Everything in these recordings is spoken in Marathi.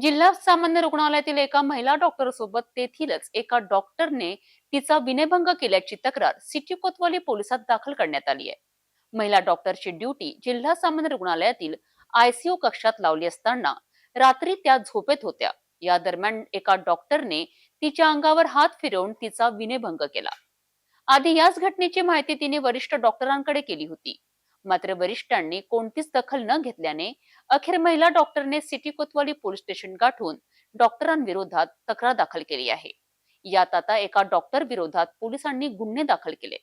जिल्हा सामान्य रुग्णालयातील एका महिला डॉक्टर सोबत तेथीलच एका डॉक्टरने तिचा विनयभंग केल्याची तक्रार सिटी कोतवाली पोलिसात दाखल करण्यात आली आहे. महिला डॉक्टरची ड्युटी जिल्हा सामान्य रुग्णालयातील आयसीयू कक्षात लावली असताना रात्री त्या झोपेत होत्या. या दरम्यान एका डॉक्टरने तिच्या अंगावर हात फिरवून तिचा विनयभंग केला. आधी याच घटनेची माहिती तिने वरिष्ठ डॉक्टरांकडे केली होती. मात्र वरिष्ठांनी कोणतीच दखल न घेतल्याने अखेर महिला डॉक्टरने सिटी कोतवाली पोलीस स्टेशन गाठून डॉक्टरांविरोधात तक्रार दाखल केली आहे. यात आता एका डॉक्टर विरोधात पोलिसांनी गुन्हे दाखल केले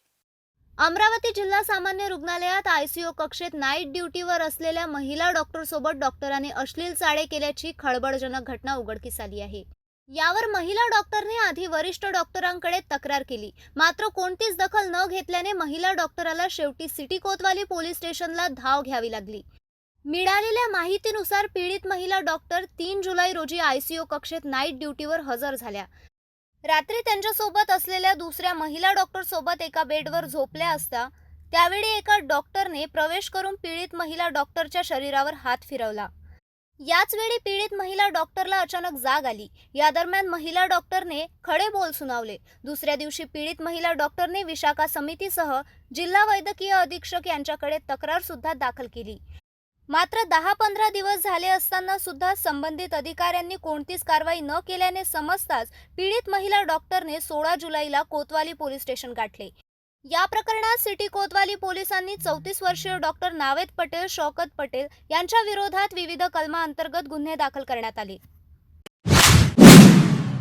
अमरावती जिल्हा सामान्य रुग्णालयात आयसीयू कक्षेत नाईट ड्युटीवर असलेल्या महिला डॉक्टर सोबत डॉक्टरांनी अश्लील चाळे केल्याची खळबळजनक घटना उघडकीस आली आहे. यावर महिला डॉक्टरने आधी वरिष्ठ डॉक्टरांकडे तक्रार केली. मात्र कोणतीच दखल न घेतल्याने महिला डॉक्टराला शेवटी सिटी कोतवाली पोलीस स्टेशनला धाव घ्यावी लागली. मिळालेल्या माहितीनुसार पीडित महिला डॉक्टर तीन जुलै रोजी आयसीयू कक्षेत नाईट ड्युटीवर हजर झाल्या. रात्री त्यांच्यासोबत असलेल्या दुसऱ्या महिला डॉक्टरसोबत एका बेडवर झोपल्या असता त्यावेळी एका डॉक्टरने प्रवेश करून पीडित महिला डॉक्टरच्या शरीरावर हात फिरवला. याच वेळी पीडित महिला डॉक्टरला अचानक जाग आली. या दरम्यान महिला डॉक्टरने खडे बोल सुनावले. दुसऱ्या दिवशी पीडित महिला डॉक्टरने विशाखा समितीसह जिल्हा वैद्यकीय अधीक्षक यांच्याकडे तक्रार सुद्धा दाखल केली. मात्र दहा पंधरा दिवस झाले असताना सुद्धा संबंधित अधिकाऱ्यांनी कोणतीच कारवाई न केल्याने समजताच पीडित महिला डॉक्टरने सोळा जुलैला कोतवाली पोलीस स्टेशन गाठले. या प्रकरणात सिटी कोतवाली पोलिसांनी चौतीस वर्षीय डॉक्टर नावेद पटेल शौकत पटेल यांच्या विरोधात विविध कलमा अंतर्गत गुन्हे दाखल करण्यात आले.